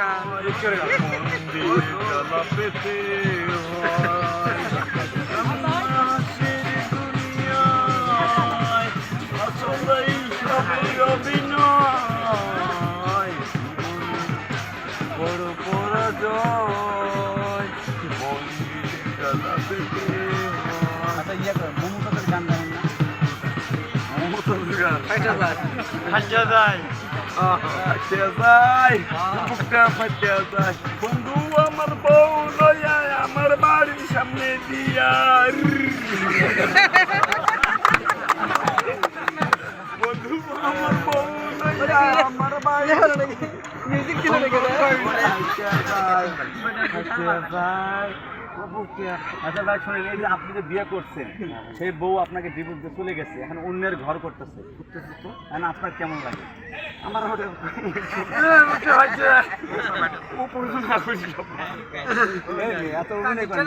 গান পেতে আচ্ছা গান। ফাইটার গান হাসিয়া যায় যায় বুকটা ফাটিয়া যায় বন্ধু আমার বউ লইয়া আমার বাড়ির সামনে দিয়া বন্ধু আমার বউ লইয়া আমার বাড়ির মিউজিক ছিল নাকি আচ্ছা ভাই শোনেন এই যে আপনি যে বিয়ে করছেন সেই বউ আপনাকে ডিভোর্স দিয়ে চলে গেছে এখন অন্যের ঘর করতেছে। এখন আপনার কেমন লাগে? আমার ওটা এই যে, এত অভিনয় করেন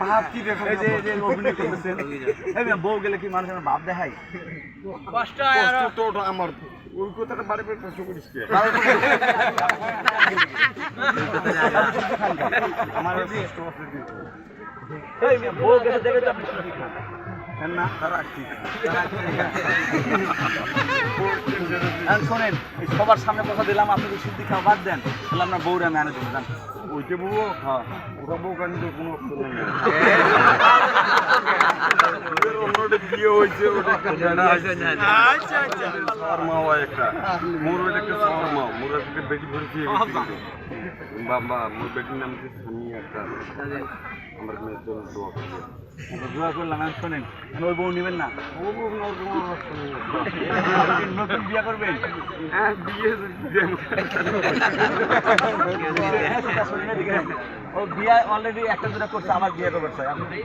ভাব কি দেখেন? এই যে যে অভিনয় করতেছেন। বউ গেলে কি মানুষ আমার ভাব দেখায়? কষ্ট কষ্ট আমার। ওই কথাটা বাড়ি বাড়ি প্রশ্ন করিস কে? আমার শোনেন এই সবার সামনে কথা দিলাম আপনি যদি সিদ্ধি খাওয়া বাদ দেন তাহলে আপনার বউরা ম্যানেজ যান ওইটা বউ হ্যাঁ ওটা বউ কান্দি কোনো বিয়ে হয়েছে ওটা একটা জানা আছে। আচ্ছা আচ্ছা। শর্মা হয় একটা। মোর ওইটা একটা শর্মা মোর একটা বেটি ভরেছি বাবা। মোর বেটির নাম হচ্ছে সামি একটা। আমার মেয়ের জন্য দোয়া করবে দোয়া করলাম এখন শোনেন ওই বউ নেবেন না। ও বউ। নতুন বিয়ে করবেন? হ্যাঁ বিয়ে ও বিয়ে অলরেডি একটা দুটা করছে আমার বিয়ে করবে স্যার। আপনি কি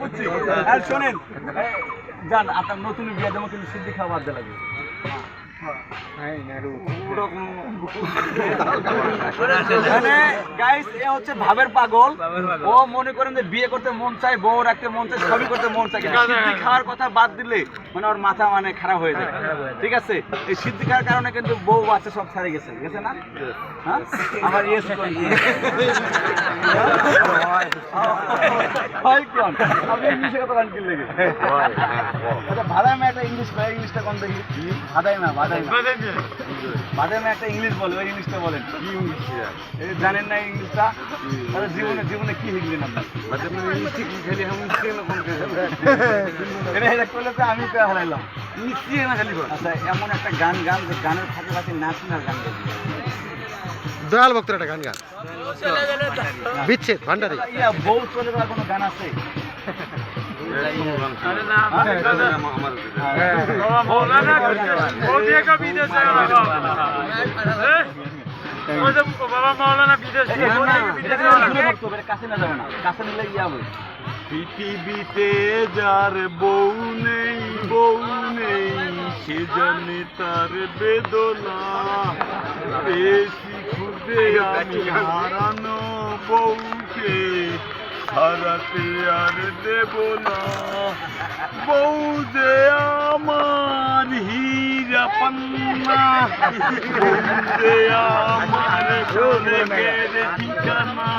মনে শোনেন যান আপনার নতুন বিয়ে দেবো কিন্তু সিদ্ধি খাওয়া বাদ লাগবে কোনো- মানে গাইস এ হচ্ছে ভাবের পাগল। ও মনে করেন যে বিয়ে করতে মন চায় বউ রাখতে মন চায় সবই করতে মন চায়। খাওয়ার কথা বাদ দিলে মানে ওর মাথা মানে খারাপ হয়ে যায়। ঠিক আছে? এই সিদ্ধি খাওয়ার কারণে কিন্তু বউ বাচ্চা সব ছাড়ে গেছে। গেছে না? হ্যাঁ? আবার ইয়েস আপনি ইংলিশে কথা গান কিনলে আচ্ছা একটা ইংলিশ ইংলিশটা কোন দেখি? ভাড়ায় না ভাড়ায় না। ভাড়ায় একটা ইংলিশ বলে ওই ইংলিশটা বলেন। কি ইংলিশ জানেন না ইংলিশটা? তাহলে জীবনে জীবনে কি শিখলেন আপনি? মানে ইংলিশ খালি? আমি না কোন এটা করলে তো আমি পেয়ে হারাইলাম। ইংলিশ না খালি আচ্ছা এমন একটা গান গান যে গানের ফাঁকে ফাঁকে নাচ গান দয়াল ভক্তের একটা গান গান। বিচ্ছেদ ভান্ডারি। বউ চলে যাওয়ার কোনো গান আছে। হ্যাঁ? আমার মৌলানা কাছে না যাবে না। কাছে নিলে ইয়া হবে। পৃথিবীতে যার বউ নেই বউ নেই, সে জানে তার বেদনা। বেশি খুঁজে আমি হারানো বউকে হারাতে আর দেব না। বউ যে আমার হীরা পান্না বউ যে আমার ঠিকানা।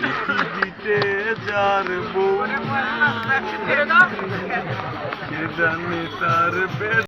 পৃথিবীতে যার বউ। জানে তার